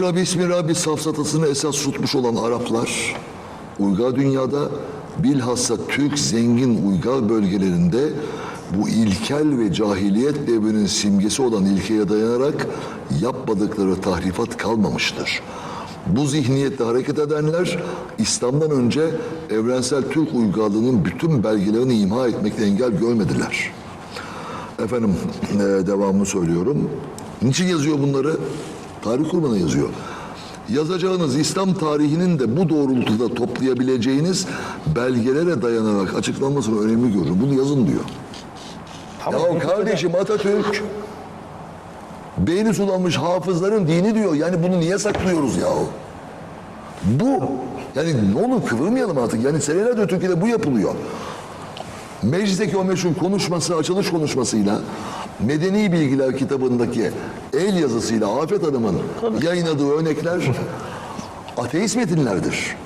Rabbi ismi Rabbi safsatasını esas tutmuş olan Araplar, uygar dünyada bilhassa Türk zengin uygar bölgelerinde bu ilkel ve cahiliyet devrinin simgesi olan ilkeye dayanarak yapmadıkları tahrifat kalmamıştır. Bu zihniyetle hareket edenler İslam'dan önce evrensel Türk uygarlığının bütün belgelerini imha etmekte engel görmediler. Efendim eee, devamını söylüyorum. Niçin yazıyor bunları? Tarih kurmana yazıyor. Yazacağınız İslam tarihinin de bu doğrultuda toplayabileceğiniz belgelere dayanarak açıklanmasını önemli görür. Bunu yazın diyor. ya kardeşim Atatürk beyni sulanmış hafızların dini diyor. Yani bunu niye saklıyoruz ya? Bu yani ne olur kıvırmayalım artık. Yani senelerdir Türkiye'de bu yapılıyor. Meclisteki o meşhur konuşması, açılış konuşmasıyla Medeni Bilgiler kitabındaki el yazısıyla Afet Hanım'ın yayınladığı örnekler ateist metinlerdir.